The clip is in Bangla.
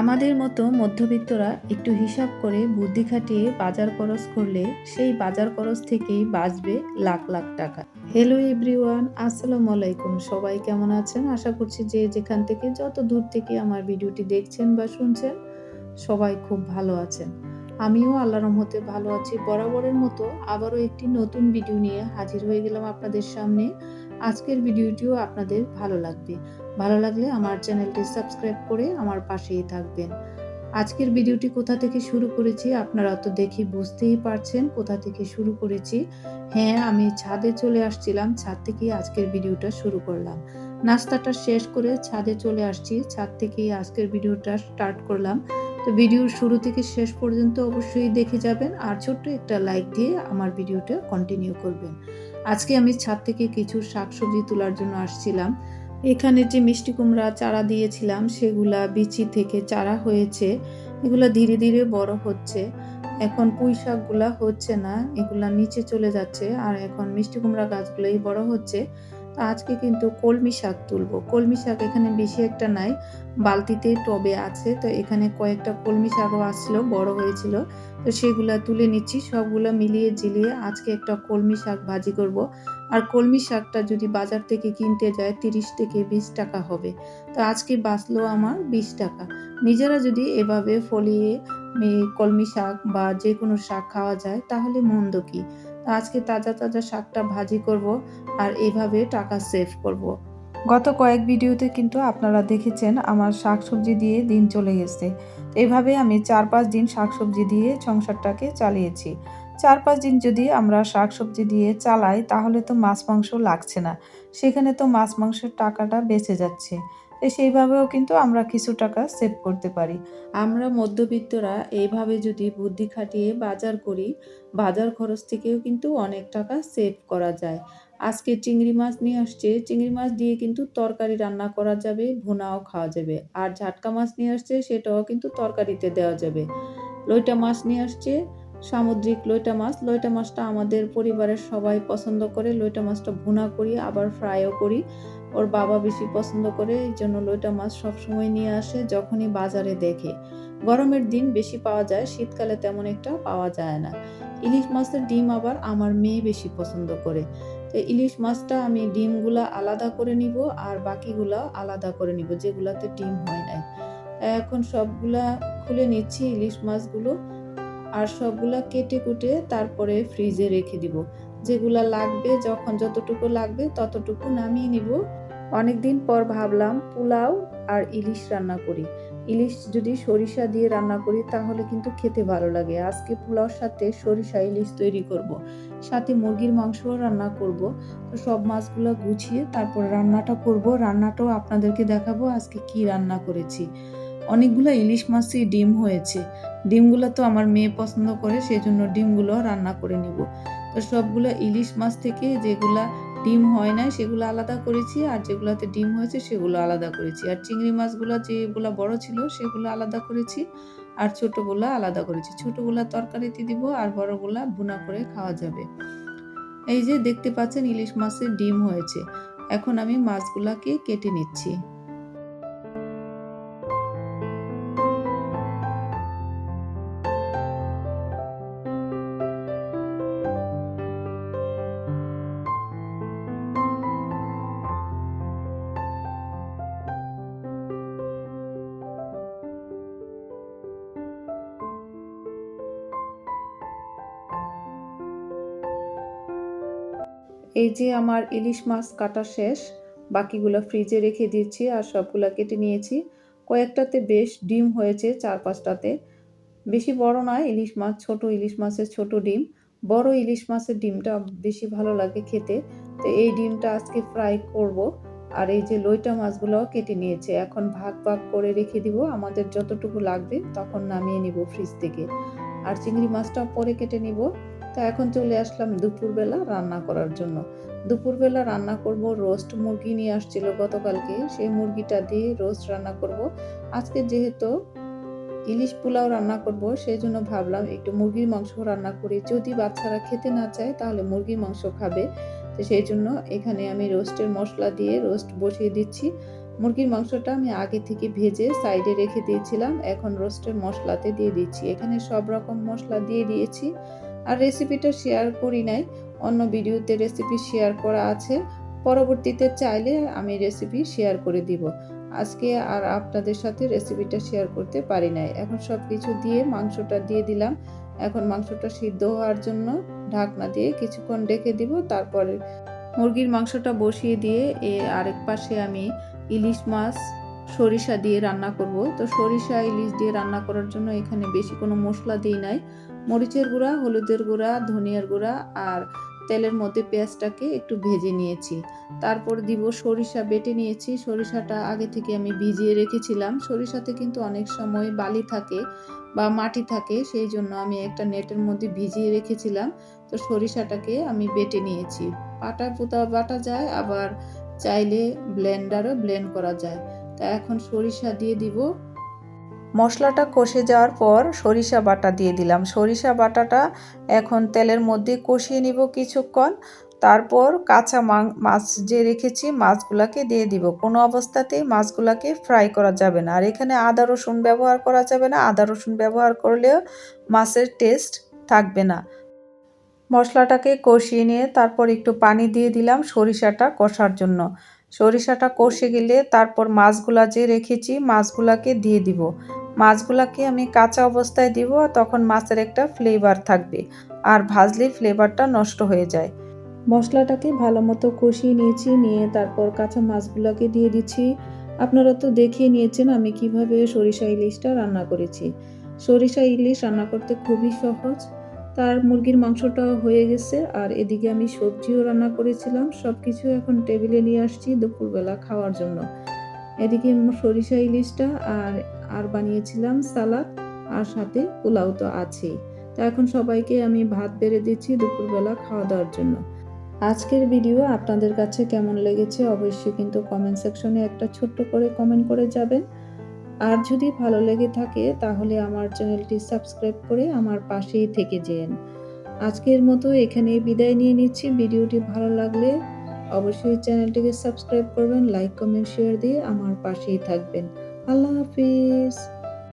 আমাদের মতো মধ্যবিত্তরা একটু হিসাব করে বুদ্ধি খাটিয়ে বাজার খরচ করলে সেই বাজার খরচ থেকেই বাঁচবে লাখ লাখ টাকা। হ্যালো এভরিওয়ান আসসালামু আলাইকুম। সবাই কেমন আছেন? আশা করছি যে যেখান থেকে যত দূর থেকে আমার ভিডিওটি দেখছেন বা শুনছেন, সবাই খুব ভালো আছেন। আমিও আল্লাহর রহমতে ভালো আছি। বরাবরের মতো আবারও একটি নতুন ভিডিও নিয়ে হাজির হয়ে গেলাম আপনাদের সামনে। আজকের ভিডিওটিও আপনাদের ভালো লাগবে। ভালো লাগলে আমার চ্যানেলটি সাবস্ক্রাইব করে আমার পাশেই থাকবেন। আজকের ভিডিওটি কোথা থেকে শুরু করেছি আপনারা তো দেখি বুঝতেই পারছেন কোথা থেকে শুরু করেছি। হ্যাঁ আমি ছাদে চলে আসছিলাম, ছাদ থেকেই আজকের ভিডিওটা শুরু করলাম। নাস্তাটা শেষ করে ছাদে চলে আসছি, ছাদ থেকেই আজকের ভিডিওটা স্টার্ট করলাম। তো ভিডিওর শুরু থেকে শেষ পর্যন্ত অবশ্যই দেখে যাবেন আর ছোট্ট একটা লাইক দিয়ে আমার ভিডিওটা কন্টিনিউ করবেন। আজকে আমি ছাদ থেকে কিছু শাকসবজি তোলার জন্য আসছিলাম। এখানে যে মিষ্টি কুমড়া চারা দিয়েছিলাম, সেগুলা বিচি থেকে চারা হয়েছে। এগুলা ধীরে ধীরে বড় হচ্ছে। এখন পুঁই শাকগুলা হচ্ছে না, এগুলা নিচে চলে যাচ্ছে। আর এখন মিষ্টি কুমড়া গাছগুলোই বড় হচ্ছে। তো আজকে কিন্তু কলমি শাক তুলবো। কলমি শাক এখানে বেশি একটা নাই, বালতিতে টবে আছে। তো এখানে কয়েকটা কলমি শাকও আসছিল বড় হয়েছিল। তো সেগুলা তুলে নিচ্ছি, সবগুলো মিলিয়ে ঝিলিয়ে আজকে একটা কলমি শাক ভাজি করব। আর কলমি শাকটা যদি বাজার থেকে কিনতে যায়, তিরিশ থেকে বিশ টাকা হবে। তো আজকে বাঁচলো আমার বিশ টাকা। নিজেরা যদি এভাবে ফলিয়ে কলমি শাক বা যে কোনো শাক খাওয়া যায়, তাহলে মন্দ কি? আজকে তাজা তাজা শাকটা ভাজি করব আর এভাবে টাকা সেভ করব। গত কয়েক ভিডিওতে কিন্তু আপনারা দেখেছেন আমার শাকসবজি দিয়ে দিন চলে গেছে। এভাবে আমি চার পাঁচ দিন শাকসবজি দিয়ে সংসারটাকে চালিয়েছি। চার পাঁচ দিন যদি আমরা শাকসবজি দিয়ে চালাই তাহলে তো মাছ মাংস লাগছে না। সেখানে তো মাছ মাংসের টাকাটা বেঁচে যাচ্ছে। তো সেইভাবেও কিন্তু আমরা কিছু টাকা সেভ করতে পারি। আমরা মধ্যবিত্তরা এইভাবে যদি বুদ্ধি খাটিয়ে বাজার করি, বাজার খরচ থেকেও কিন্তু অনেক টাকা সেভ করা যায়। আজকে চিংড়ি মাছ নিয়ে আসছে, চিংড়ি মাছ দিয়ে কিন্তু তরকারি রান্না করা যাবে, ভুনাও খাওয়া যাবে। আর ঝাটকা মাছ নিয়ে আসছে, সেটাও কিন্তু তরকারিতে দেওয়া যাবে। লইটা মাছ নিয়ে আসছে, সামুদ্রিক লইটা মাছ। লইটা মাছটা আমাদের পরিবারের সবাই পছন্দ করে। লইটা মাছটা ভুনা করি, আবার ফ্রাইও করি। ওর বাবা বেশি পছন্দ করে এই জন্য লইটা মাছ সবসময় নিয়ে আসে, যখনই বাজারে দেখে। গরমের দিন বেশি পাওয়া যায়, শীতকালে তেমন একটা পাওয়া যায় না। ইলিশ মাছের ডিম আবার আমার মেয়ে বেশি পছন্দ করে। তো ইলিশ মাছটা আমি ডিমগুলা আলাদা করে নিব আর বাকিগুলা আলাদা করে নিব, যেগুলাতে ডিম হয় নাই। এখন সবগুলা খুলে নিচ্ছি ইলিশ মাছগুলো আর সবগুলা কেটে কুটে তারপরে ফ্রিজে রেখে দিব। যেগুলা লাগবে, যখন যতটুকু লাগবে ততটুকু নামিয়ে নিব। অনেকদিন পর ভাবলাম পোলাও আর ইলিশ রান্না করি। ইলিশ যদি সরিষা দিয়ে রান্না করি তাহলে কিন্তু খেতে ভালো লাগে। আজকে পোলাওর সাথে সরিষা ইলিশ তৈরি করব। সাথে মুরগির মাংসও রান্না করব। তো সব মাছগুলো গুছিয়ে তারপর রান্নাটা করব। রান্নাটাও আপনাদেরকে দেখাবো আজকে কি রান্না করেছি। অনেকগুলো ইলিশ মাছই ডিম হয়েছে। ডিমগুলো তো আমার মেয়ে পছন্দ করে সেই জন্য ডিমগুলো রান্না করে নিব। তো সবগুলো ইলিশ মাছ থেকে যেগুলা ডিম হয় না, সেগুলো আলাদা করেছি আর যেগুলোতে ডিম হয়েছে সেগুলো আলাদা করেছি। আর চিংড়ি মাছগুলো যেগুলো বড় ছিল সেগুলো আলাদা করেছি আর ছোটোগুলো আলাদা করেছি। ছোটোগুলো তরকারিতে দিব আর বড়গুলো বুনা করে খাওয়া যাবে। এই যে দেখতে পাচ্ছেন ইলিশ মাছের ডিম হয়েছে। এখন আমি মাছগুলাকে কেটে নিচ্ছি। এই যে আমার ইলিশ মাছ কাটা শেষ, বাকিগুলো ফ্রিজে রেখে দিয়েছি আর সবগুলো কেটে নিয়েছি। কয়েকটাতে বেশ ডিম হয়েছে চার পাঁচটাতে। বেশি বড় নয় ইলিশ মাছ, ছোট ইলিশ মাছের ছোট ডিম। বড় ইলিশ মাছের ডিমটা বেশি ভালো লাগে খেতে। তো এই ডিমটা আজকে ফ্রাই করব। আর এই যে লইটা মাছগুলোও কেটে নিয়েছে। এখন ভাগ ভাগ করে রেখে দিব। আমাদের যতটুকু লাগবে তখন নামিয়ে নিব ফ্রিজ থেকে। আর চিংড়ি মাছটা পরে কেটে নিব। তো এখন চলে আসলাম দুপুরবেলা রান্না করার জন্য। দুপুরবেলা রান্না করব রোস্ট মুরগি নিয়ে আসছিল গতকালকে। সেই মুরগিটা দিয়ে রোস্ট রান্না করব। আজকে যেহেতু ইলিশ পোলাও রান্না করব, সেই জন্য ভাবলাম একটু মুরগির মাংস রান্না করি। যদি বাচ্চারা খেতে না চায়, তাহলে মুরগির মাংস খাবে। তো সেই জন্য এখানে আমি রোস্টের মশলা দিয়ে রোস্ট বসিয়ে দিচ্ছি। মুরগির মাংসটা আমি আগে থেকে ভেজে সাইডে রেখে দিয়েছিলাম। এখন রোস্টের মশলাতে দিয়ে দিচ্ছি। এখানে সব রকম মশলা দিয়ে দিয়েছি। আর রেসিপিটা শেয়ার করি নাই। অন্য ভিডিওতে রেসিপি শেয়ার করা আছে। পরবর্তীতে চাইলে আমি রেসিপি শেয়ার করে দিব। আজকে আর আপনাদের সাথে রেসিপিটা শেয়ার করতে পারি নাই। এখন সব কিছু দিয়ে মাংসটা দিয়ে দিলাম। এখন মাংসটা সিদ্ধ হওয়ার জন্য ঢাকনা দিয়ে কিছুক্ষণ রেখে দিব। তারপরে মুরগির মাংসটা বসিয়ে দিয়ে এ আরেক পাশে আমি ইলিশ মাছ, সরিষা দিয়ে রান্না করব। তো সরিষা, ইলিশ দিয়ে রান্না করার জন্য এখানে বেশি কোনো মশলা দিই নাই। মরিচের গুঁড়া, হলুদের গুঁড়া, ধনিয়ার গুঁড়া আর তেলের মধ্যে পেঁয়াজটাকে একটু ভেজে নিয়েছি। তারপর দিব সরিষা বেটে নিয়েছি। সরিষাটা আগে থেকে আমি ভিজিয়ে রেখেছিলাম। সরিষাতে কিন্তু অনেক সময় বালি থাকে বা মাটি থাকে, সেই জন্য আমি একটা নেটের মধ্যে ভিজিয়ে রেখেছিলাম। তো সরিষাটাকে আমি বেটে নিয়েছি। পাটা পুতা বাটা যায়, আবার চাইলে ব্লেন্ডারও ব্লেন্ড করা যায়। তা এখন সরিষা দিয়ে দিব। মশলাটা কষে যাওয়ার পর সরিষা বাটা দিয়ে দিলাম। সরিষা বাটাটা এখন তেলের মধ্যে কষিয়ে নিব কিছুক্ষণ। তারপর কাঁচা মাছ যে রেখেছি, মাছগুলাকে দিয়ে দিব। কোনো অবস্থাতেই মাছগুলাকে ফ্রাই করা যাবে না। আর এখানে আদা রসুন ব্যবহার করা যাবে না। আদা রসুন ব্যবহার করলেও মাছের টেস্ট থাকবে না। মশলাটাকে কষিয়ে নিয়ে তারপর একটু পানি দিয়ে দিলাম সরিষাটা কষার জন্য। সরিষাটা কষে গেলে তারপর মাছগুলা যে রেখেছি, মাছগুলাকে দিয়ে দিব। মাছগুলাকে আমি কাঁচা অবস্থায় দিব তখন মাছের একটা ফ্লেভার থাকবে। আর ভাজলে ফ্লেভারটা নষ্ট হয়ে যায়। মশলাটাকে ভালো মতো কষিয়ে নিয়েছি, নিয়ে তারপর কাঁচা মাছগুলোকে দিয়ে দিচ্ছি। আপনারা তো দেখিয়ে নিয়েছেন আমি কীভাবে সরিষা ইলিশটা রান্না করেছি। সরিষা ইলিশ রান্না করতে খুবই সহজ। তার মুরগির মাংসটাও হয়ে গেছে আর এদিকে আমি সবজিও রান্না করেছিলাম। সব কিছু এখন টেবিলে নিয়ে আসছি দুপুরবেলা খাওয়ার জন্য। এদিকে সরিষা ইলিশটা আর আর বানিয়েছিলাম সালাদ আর সাথে পোলাও তো আছেই। তো এখন সবাইকে আমি ভাত বেড়ে দিচ্ছি দুপুরবেলা খাওয়া দাওয়ার জন্য। আজকের ভিডিও আপনাদের কাছে কেমন লেগেছে অবশ্যই কিন্তু কমেন্ট সেকশনে একটা ছোট্ট করে কমেন্ট করে যাবেন। আর যদি ভালো লেগে থাকে তাহলে আমার চ্যানেলটি সাবস্ক্রাইব করে আমার পাশেই থেকে যেন। আজকের মতো এখানে বিদায় নিয়ে নিচ্ছি। ভিডিওটি ভালো লাগলে অবশ্যই চ্যানেলটিকে সাবস্ক্রাইব করবেন লাইক কমেন্ট শেয়ার দিয়ে আমার পাশেই থাকবেন। আল্লাহ হাফিজ।